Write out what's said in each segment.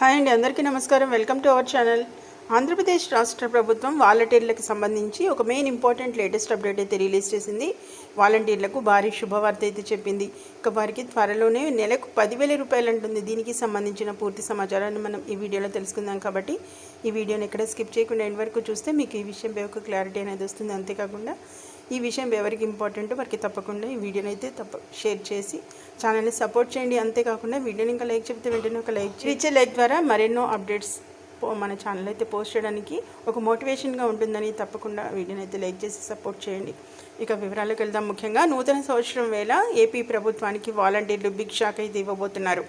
Hi అండి అందరికీ నమస్కారం. Welcome to our channel. Andhra Pradesh రాష్ట్ర ప్రభుత్వం వాలంటీర్లకు సంబంధించి ఒక మెయిన్ ఇంపార్టెంట్ లేటెస్ట్ అప్డేట్ అయితే రిలీజ్ చేసింది. వాలంటీర్లకు భారీ శుభవార్త అయితే చెప్పింది. ఇక వారికి త్వరలోనే నెలకు పదివేల రూపాయలు అంటుంది. దీనికి సంబంధించిన పూర్తి సమాచారాన్ని మనం ఈ వీడియోలో తెలుసుకుందాం కాబట్టి ఈ వీడియోని ఎక్కడ స్కిప్ చేయకుండా ఎండ్ వరకు చూస్తే మీకు ఈ విషయంపై ఒక క్లారిటీ అనేది వస్తుంది. అంతేకాకుండా ఈ విషయం ఎవరికి ఇంపార్టెంట్ వారికి తప్పకుండా ఈ వీడియోని అయితే తప్ప షేర్ చేసి ఛానల్ని సపోర్ట్ చేయండి. అంతేకాకుండా వీడియోని ఇంకా లైక్ చెప్తే వెంటనే ఒక లైక్ ఇచ్చే లైక్ ద్వారా మరెన్నో అప్డేట్స్ పో- మన ఛానల్ అయితే పోస్ట్ చేయడానికి ఒక మోటివేషన్గా ఉంటుందని తప్పకుండా వీడియోని అయితే లైక్ చేసి సపోర్ట్ చేయండి. ఇక వివరాలకు వెళ్దాం. ముఖ్యంగా నూతన సంవత్సరం వేళ ఏపీ ప్రభుత్వానికి వాలంటీర్లు బిగ్ షాక్ అయితే ఇవ్వబోతున్నారు.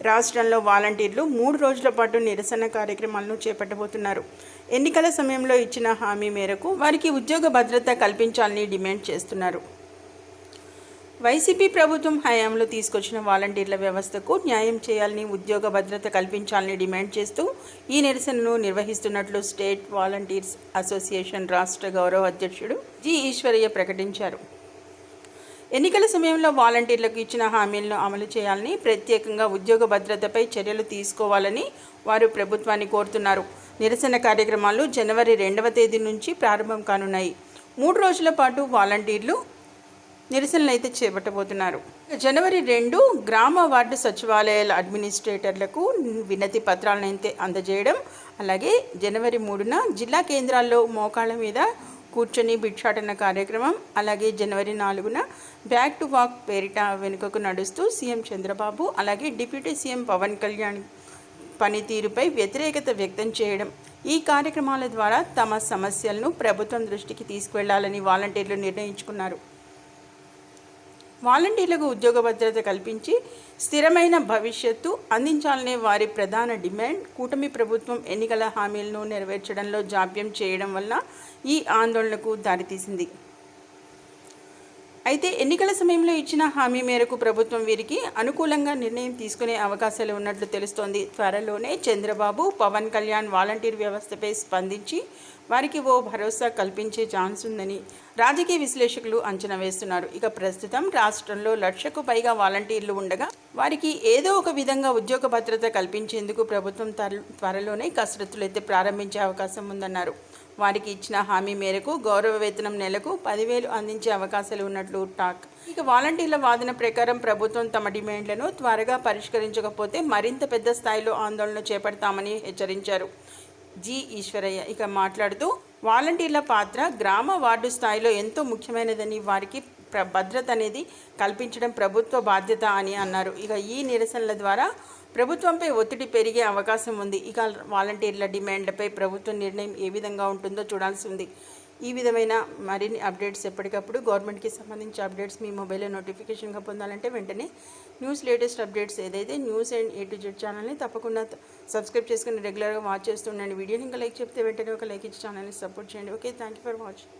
రాష్ట్రంలో వాలంటీర్లు మూడు రోజుల పాటు నిరసన కార్యక్రమాలను చేపట్టబోతున్నారు. ఎన్నికల సమయంలో ఇచ్చిన హామీ మేరకు వారికి ఉద్యోగ భద్రత కల్పించాలని డిమాండ్ చేస్తున్నారు. వైసీపీ ప్రభుత్వం హయాంలో తీసుకొచ్చిన వాలంటీర్ల వ్యవస్థకు న్యాయం చేయాలని ఉద్యోగ భద్రత కల్పించాలని డిమాండ్ చేస్తూ ఈ నిరసనను నిర్వహిస్తున్నట్లు స్టేట్ వాలంటీర్స్ అసోసియేషన్ రాష్ట్ర గౌరవ అధ్యక్షుడు జి ఈశ్వరయ్య ప్రకటించారు. ఎన్నికల సమయంలో వాలంటీర్లకు ఇచ్చిన హామీలను అమలు చేయాలని ప్రత్యేకంగా ఉద్యోగ భద్రతపై చర్యలు తీసుకోవాలని వారు ప్రభుత్వాన్ని కోరుతున్నారు. నిరసన కార్యక్రమాలు జనవరి రెండవ తేదీ నుంచి ప్రారంభం కానున్నాయి. మూడు రోజుల పాటు వాలంటీర్లు నిరసనలు అయితే చేపట్టబోతున్నారు. జనవరి రెండు గ్రామ వార్డు సచివాలయాల అడ్మినిస్ట్రేటర్లకు వినతి పత్రాలను అయితే అందజేయడం అలాగే జనవరి మూడున జిల్లా కేంద్రాల్లో మోకాళ్ళ మీద కూర్చొని భిక్షాటన కార్యక్రమం అలాగే జనవరి నాలుగున బ్యాక్ టు వాక్ పేరిట వెనుకకు నడుస్తూ సీఎం చంద్రబాబు అలాగే డిప్యూటీ సీఎం పవన్ కళ్యాణ్ పనితీరుపై వ్యతిరేకత వ్యక్తం చేయడం. ఈ కార్యక్రమాల ద్వారా తమ సమస్యలను ప్రభుత్వం దృష్టికి తీసుకువెళ్ళాలని వాలంటీర్లు నిర్ణయించుకున్నారు. వాలంటీర్లకు ఉద్యోగ భద్రత కల్పించి స్థిరమైన భవిష్యత్తు అందించాలనే వారి ప్రధాన డిమాండ్ కూటమి ప్రభుత్వం ఎన్నికల హామీలను నెరవేర్చడంలో జాప్యం చేయడం వల్ల ఈ ఆందోళనకు దారితీసింది. అయితే ఎన్నికల సమయంలో ఇచ్చిన హామీ మేరకు ప్రభుత్వం వీరికి అనుకూలంగా నిర్ణయం తీసుకునే అవకాశాలు ఉన్నట్లు తెలుస్తోంది. త్వరలోనే చంద్రబాబు పవన్ కళ్యాణ్ వాలంటీర్ వ్యవస్థపై స్పందించి వారికి ఓ భరోసా కల్పించే ఛాన్స్ ఉందని రాజకీయ విశ్లేషకులు అంచనా వేస్తున్నారు. ఇక ప్రస్తుతం రాష్ట్రంలో లక్షకు పైగా వాలంటీర్లు ఉండగా వారికి ఏదో ఒక విధంగా ఉద్యోగ భద్రత కల్పించేందుకు ప్రభుత్వం త్వర- త్వరలోనే కసరత్తులు అయితే ప్రారంభించే అవకాశం ఉందన్నారు. వారికి ఇచ్చిన హామీ మేరకు గౌరవ వేతనం నెలకు పదివేలు అందించే అవకాశాలు ఉన్నట్లు టాక్. ఇక వాలంటీర్ల వాదన ప్రకారం ప్రభుత్వం తమ డిమాండ్లను త్వరగా పరిష్కరించకపోతే మరింత పెద్ద స్థాయిలో ఆందోళన చేపడతామని హెచ్చరించారు. జి. ఈశ్వరయ్య ఇక మాట్లాడుతూ వాలంటీర్ల పాత్ర గ్రామ వార్డు స్థాయిలో ఎంతో ముఖ్యమైనదని వారికి భద్రత అనేది కల్పించడం ప్రభుత్వ బాధ్యత అని అన్నారు. ఇక ఈ నిరసనల ద్వారా ప్రభుత్వంపై ఒత్తిడి పెరిగే అవకాశం ఉంది. ఇక వాలంటీర్ల డిమాండ్లపై ప్రభుత్వ నిర్ణయం ఏ విధంగా ఉంటుందో చూడాల్సి ఉంది. ఈ విధమైన మరిన్ని అప్డేట్స్ ఎప్పటికప్పుడు గవర్నమెంట్కి సంబంధించి అప్డేట్స్ మీ మొబైల్లో నోటిఫికేషన్గా పొందాలంటే వెంటనే న్యూస్ లేటెస్ట్ అప్డేట్స్ ఏదైతే news and A to Z ఛానల్ని తప్పకుండా సబ్స్క్రైబ్ చేసుకుని రెగ్యులర్గా వాచ్ చేస్తుండండి వీడియోని ఇంకా లైక్ చెప్తే వెంటనే ఒక లైక్ ఇచ్చి ఛానల్ని సపోర్ట్ చేయండి. Okay thank you for watching.